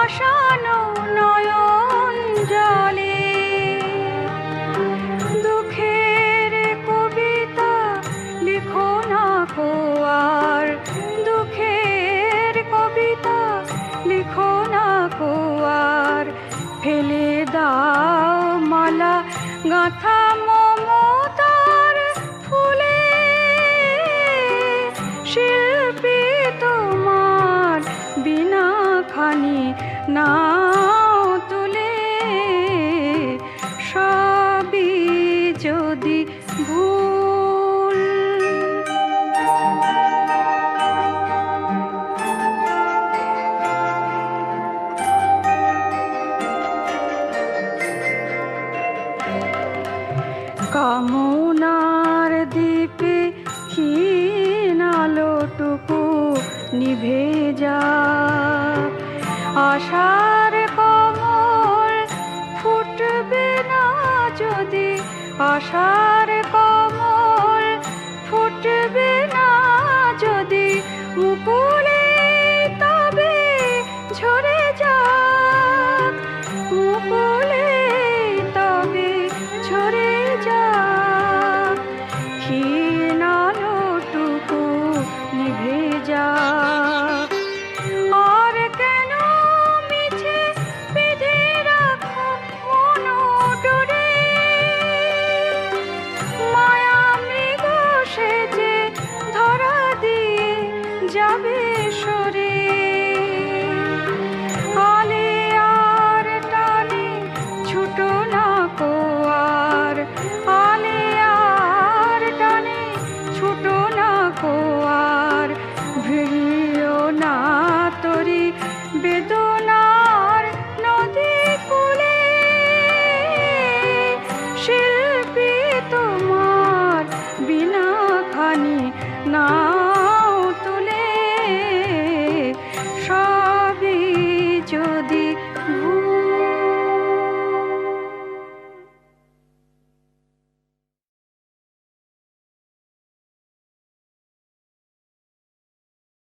ভাসানো নয়ন জলে। দুঃখের কবিতা লিখো না কো দুঃখের কবিতা লিখো না কো ফেলে দাও মালা, গাঁথা মমতার ফুলে। শিল্পী নাও তুলে সবই যদি ভুল। কামনার দ্বীপে ক্ষীণ আলোটুকু নিভে যা। আশার কমল ফুটবে না যদি আশার কমল ফুটবে না যদি মুকুলে